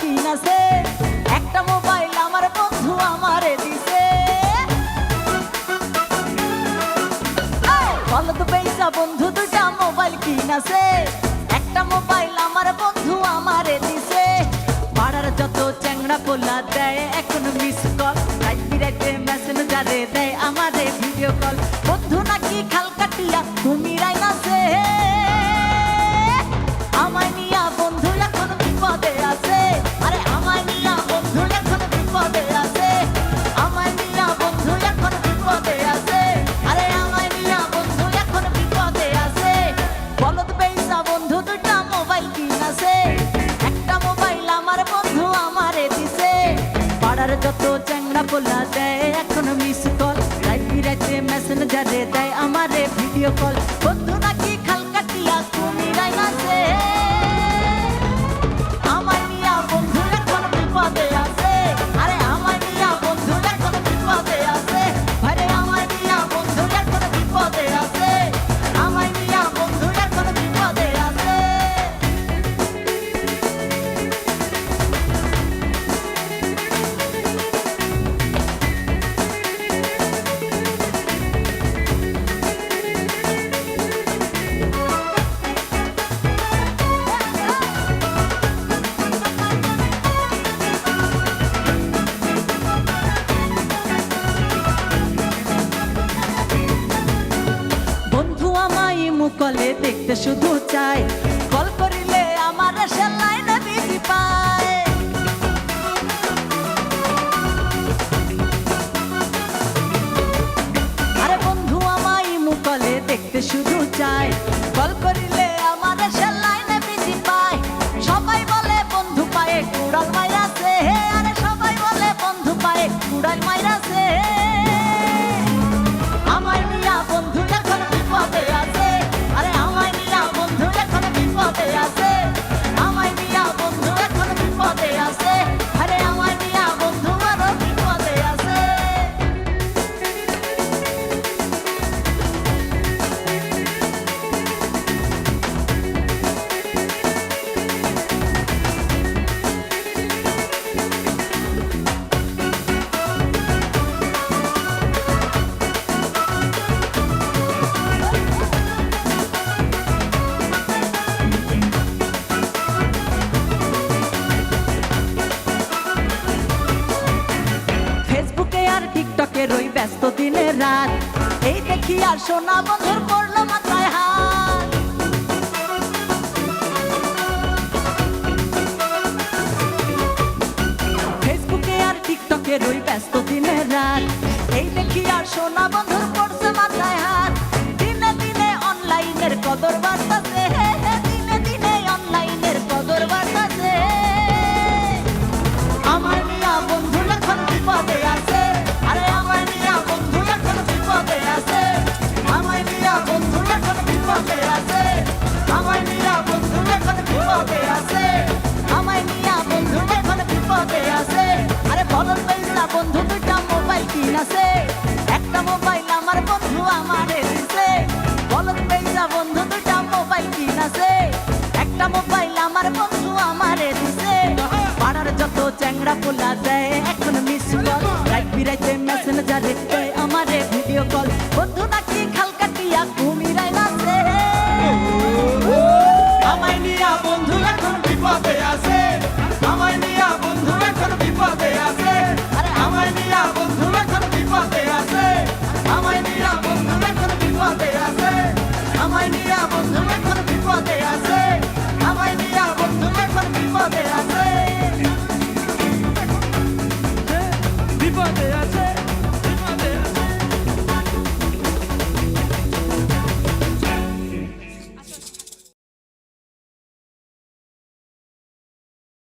কিনাছে একটা মোবাইল আমার বন্ধু আমারে দিছে। বলো তো পয়সা বন্ধু দুটা মোবাইল কিনাছে একটা মোবাইল আমার বন্ধু আমারে দিছে। পাড়ার যত চ্যাংড়া পোলা দেয়, এখন মিস কল রাত বিরাতে মেসেঞ্জারে দেয় আমারে ভিডিও কল বন্ধু নাকি খাল কাটিয়া কুমিরাই নাছে চ্যাংড়া বলা দেয় এখন মিস কল রাইতে রাইতে মেসেঞ্জারে দেয় আমারে ভিডিও কল মুকলে দেখতে শুধু চাই। কল করিলে আমার সে লাইনে বিধি পায়। আরে বন্ধু মুকলে দেখতে শুধু চাই। কল করিলে আমার সে লাইনে বিধি পায়। সবাই বলে, বন্ধু পায়ে কুড়াল মাইরাছে আরে সবাই বলে, বন্ধু পায়ে কুড়াল মাইরাছে টিকটকে রই ব্যস্ত দিনে রাত। এই দেখি আর সোনা বন্ধুর পড়ল মাথায় হাত। ফেসবুকে আর টিকটকে রই ব্যস্ত দিনে রাত। এই দেখি আর সোনা বন্ধুর পড়ছে মাথায় হাত। দিনে দিনে অনলাইনের কদর বার্তা